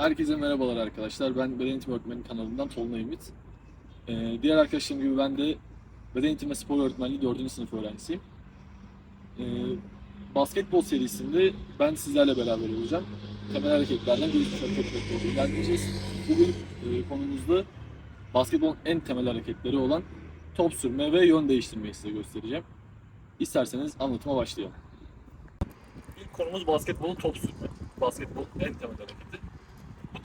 Herkese merhabalar arkadaşlar. Ben Beden Eğitimi Öğretmeni kanalından Tolunay Ümit. Ee, diğer arkadaşlarım gibi ben de Beden Eğitimi Spor Öğretmenliği 4. sınıf öğrencisiyim. Ee, basketbol serisinde ben sizlerle beraber olacağım. Temel hareketlerden gelişmiş hareketleri ilerleyeceğiz. Bugün e, konumuzda basketbolun en temel hareketleri olan top sürme ve yön değiştirmeyi size göstereceğim. İsterseniz anlatıma başlayalım. İlk konumuz basketbolun top sürme. Basketbolun en temel hareketi.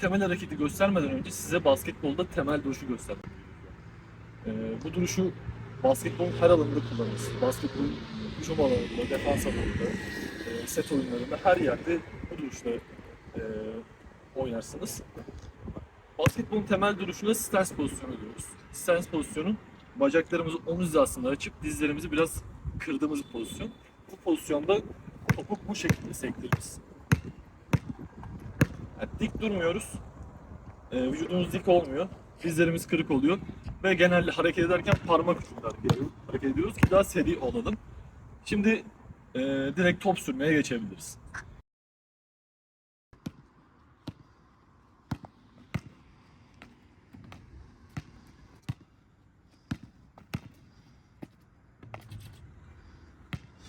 Temel hareketi göstermeden önce size basketbolda temel duruşu göstermek gerekiyor. Ee, bu duruşu basketbolun her alanında kullanırız. Basketbolun hücum alanında, defans alanında, e, set oyunlarında her yerde bu duruşla e, oynarsınız. Basketbolun temel duruşuna stance pozisyonu diyoruz. Stance pozisyonu bacaklarımızı omuz hizasında açıp dizlerimizi biraz kırdığımız pozisyon. Bu pozisyonda topu bu şekilde sektiririz. Yani dik durmuyoruz. Ee, vücudumuz dik olmuyor. Dizlerimiz kırık oluyor. Ve genelde hareket ederken parmak ucunda hareket ediyoruz, hareket ediyoruz ki daha seri olalım. Şimdi e, direkt top sürmeye geçebiliriz.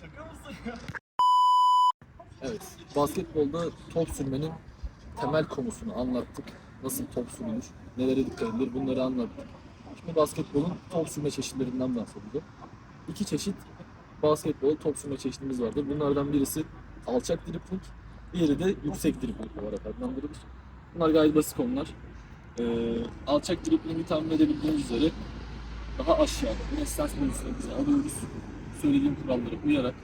Şaka mısın ya? Evet, basketbolda top sürmenin temel konusunu anlattık. Nasıl top sürülür, nelere dikkat edilir bunları anlattık. Şimdi basketbolun top sürme çeşitlerinden bahsedeceğim. İki çeşit basketbol top sürme çeşidimiz vardır. Bunlardan birisi alçak dripling, diğeri de yüksek dripling olarak adlandırılır. Bunlar gayet basit konular. Ee, alçak driplingi tahmin edebildiğiniz üzere daha aşağı, yine stans pozisyonumuzu alıyoruz. Söylediğim kurallara uyarak,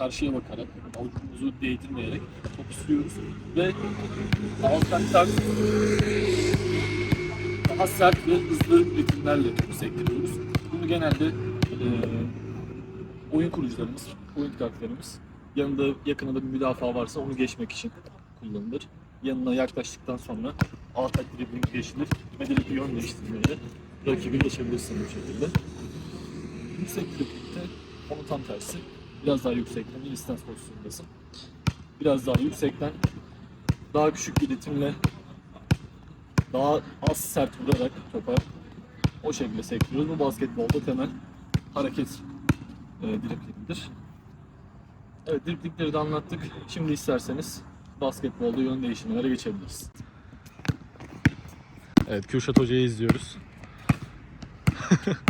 karşıya bakarak, avucumuzu değdirmeyerek topu sürüyoruz. Ve alçaktan daha sert ve hızlı ritimlerle topu sektiriyoruz. Bunu genelde e, oyun kurucularımız, oyun kartlarımız yanında yakınında bir müdafaa varsa onu geçmek için kullanılır. Yanına yaklaştıktan sonra alçak dribbling geçilir ve direkt yön değiştirmeyle rakibi geçebilirsin bu şekilde. Yüksek driblingde onun tam tersi. Biraz daha yüksekten bir distans pozisyondasın. Biraz daha yüksekten daha küçük bir ritimle daha az sert vurarak topa o şekilde sektiriyoruz. Bu basketbolda temel hareket e, driplingidir. Evet driplingleri de anlattık. Şimdi isterseniz basketbolda yön değiştirmelere geçebiliriz. Evet Kürşat Hoca'yı izliyoruz.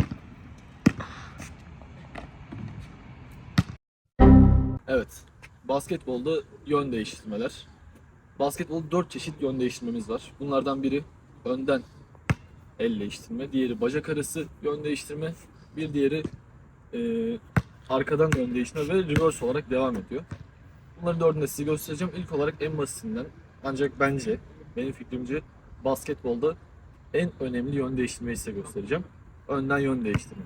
evet. Basketbolda yön değiştirmeler. Basketbolda 4 çeşit yön değiştirmemiz var. Bunlardan biri önden el değiştirme, diğeri bacak arası yön değiştirme, bir diğeri e, arkadan yön değiştirme ve reverse olarak devam ediyor. Bunları dördünü de size göstereceğim. İlk olarak en basitinden ancak bence benim fikrimce basketbolda en önemli yön değiştirmeyi size göstereceğim. Önden yön değiştirme.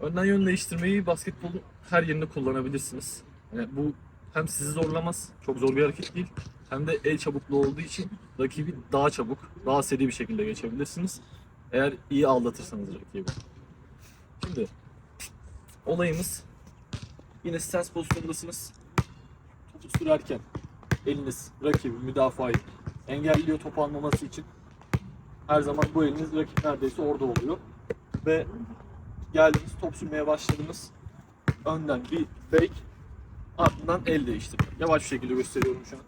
Önden yön değiştirmeyi basketbolun her yerinde kullanabilirsiniz. Yani bu hem sizi zorlamaz, çok zor bir hareket değil. Hem de el çabukluğu olduğu için rakibi daha çabuk, daha seri bir şekilde geçebilirsiniz. Eğer iyi aldatırsanız rakibi. Şimdi olayımız yine stance pozisyondasınız. Topu sürerken eliniz rakibi, müdafayı engelliyor top almaması için. Her zaman bu eliniz rakip neredeyse orada oluyor. Ve geldiniz top sürmeye başladınız. Önden bir fake, ardından el değiştirme. Yavaş bir şekilde gösteriyorum şu an.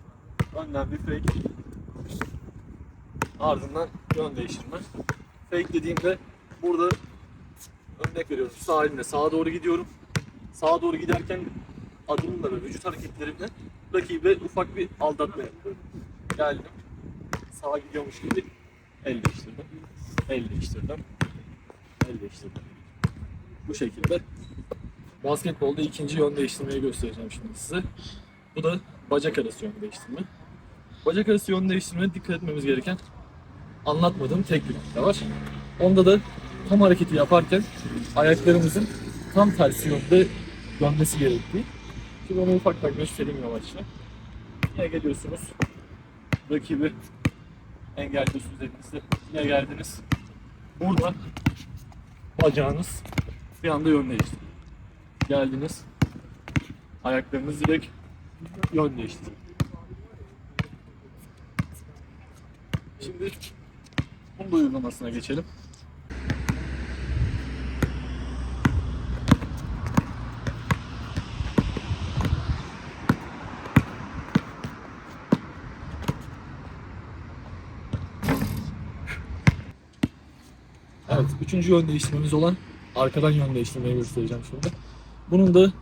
Önden bir fake. Ardından yön değiştirme. Fake dediğimde burada örnek veriyorum. Sağ elimle sağa doğru gidiyorum. Sağa doğru giderken adımla ve vücut hareketlerimle rakibe ufak bir aldatma yapıyorum. Geldim. Sağa gidiyormuş gibi el değiştirdim. El değiştirdim. El değiştirdim. Bu şekilde basketbolda ikinci yön değiştirmeyi göstereceğim şimdi size. Bu da bacak arası yön değiştirme. Bacak arası yön değiştirmeye dikkat etmemiz gereken anlatmadığım tek bir nokta var. Onda da tam hareketi yaparken ayaklarımızın tam tersi yönde dönmesi gerektiği. Şimdi onu ufaktan göstereyim yavaşça. Yine geliyorsunuz. Rakibi engelliyorsunuz elinizle. Yine geldiniz. Burada bacağınız bir anda yön değişti. Geldiniz. Ayaklarınız direkt yön değişti. Şimdi bunun da uygulamasına geçelim. Evet, üçüncü yön değiştirmemiz olan arkadan yön değiştirmeyi göstereceğim şimdi. Bunun da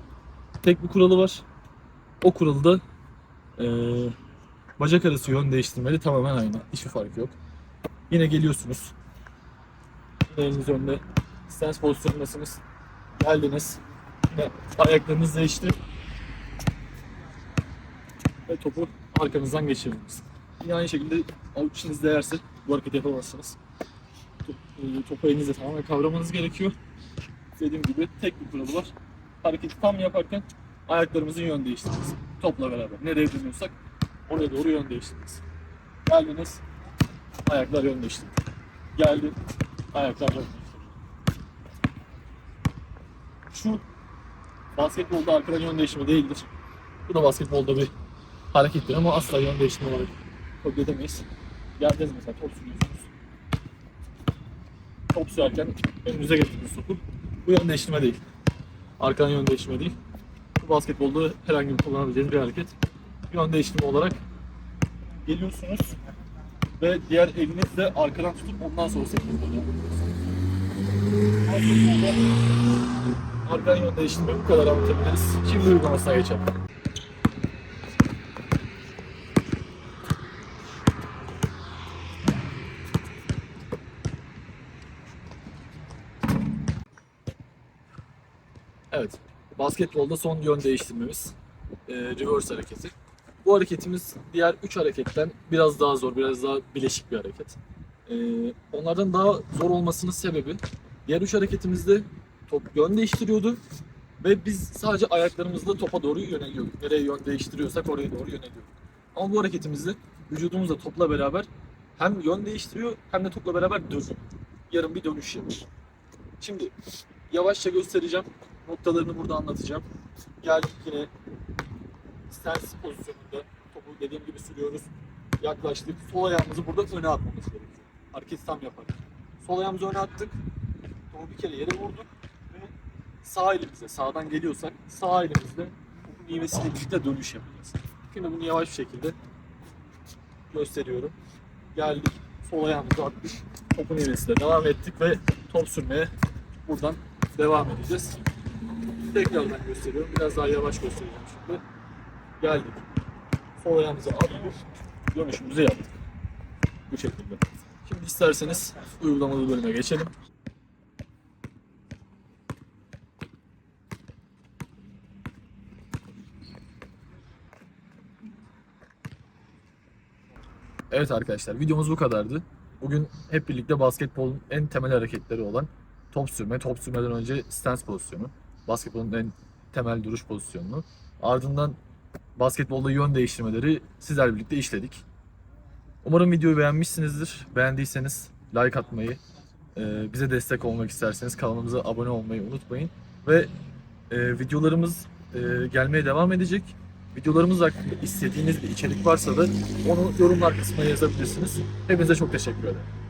tek bir kuralı var. O kuralı da eee, bacak arası yön değiştirmeli tamamen aynı. Hiçbir farkı yok. Yine geliyorsunuz. Eliniz önde. Stance pozisyonundasınız. Geldiniz. Yine ayaklarınız değişti. Ve topu arkanızdan geçirdiniz. Yine aynı şekilde avuçunuz değerse bu hareketi yapamazsınız. E, Topu elinizle tamamen kavramanız gerekiyor. Dediğim gibi tek bir kuralı var. Hareketi tam yaparken ayaklarımızın yön değiştiririz. Topla beraber. Nereye dönüyorsak oraya doğru yön değiştiririz. Geldiniz. Ayaklar yön değiştirdi. Geldi. Ayaklar yön değiştirdi. Şu basketbolda arkadan yön değişimi değildir. Bu da basketbolda bir harekettir ama asla yön değişimi olarak kabul edemeyiz. Geldiniz mesela top sürüyorsunuz. Top sürerken önünüze getirdiniz topu. Bu yön değiştirme değil. Arkadan yön değiştirme değil. Bu basketbolda herhangi bir kullanabileceğiniz bir hareket. Yön değiştirme olarak geliyorsunuz ve diğer elinizle arkadan tutup ondan sonra. Basketbolda arkadan yön değiştirme bu kadar anlatabiliriz. Şimdi uygulamasına geçelim. Evet. Basketbolda son yön değiştirmemiz. e, reverse hareketi. Bu hareketimiz diğer 3 hareketten biraz daha zor, biraz daha bileşik bir hareket. E, onlardan daha zor olmasının sebebi diğer 3 hareketimizde top yön değiştiriyordu ve biz sadece ayaklarımızla topa doğru yöneliyorduk. Nereye yön değiştiriyorsak oraya doğru yöneliyorduk. Ama bu hareketimizde vücudumuzla topla beraber hem yön değiştiriyor hem de topla beraber dönüyor. Yarım bir dönüş yapıyor. Şimdi yavaşça göstereceğim. Noktalarını burada anlatacağım. Geldik yine stance pozisyonunda topu dediğim gibi sürüyoruz. Yaklaştık. Sol ayağımızı burada öne atmamız gerekiyor. Hareketi tam yaparak. Sol ayağımızı öne attık. Topu bir kere yere vurduk ve sağ elimizle sağdan geliyorsak sağ elimizle topun ivmesiyle birlikte dönüş yapacağız. Şimdi bunu yavaş bir şekilde gösteriyorum. Geldik. Sol ayağımızı attık. Topun ivmesiyle devam ettik ve top sürmeye buradan devam edeceğiz. Tekrardan gösteriyorum. Biraz daha yavaş göstereceğim şimdi. Geldik. Sol ayağımızı attık. Dönüşümüzü yaptık. Bu şekilde. Şimdi isterseniz uygulamalı bölüme geçelim. Evet arkadaşlar videomuz bu kadardı. Bugün hep birlikte basketbolun en temel hareketleri olan top sürme, top sürmeden önce stance pozisyonu, basketbolun en temel duruş pozisyonunu, ardından basketbolda yön değiştirmeleri sizlerle birlikte işledik. Umarım videoyu beğenmişsinizdir. Beğendiyseniz like atmayı, e, bize destek olmak isterseniz kanalımıza abone olmayı unutmayın. Ve e, videolarımız e, gelmeye devam edecek. Videolarımız hakkında istediğiniz bir içerik varsa da onu yorumlar kısmına yazabilirsiniz. Hepinize çok teşekkür ederim.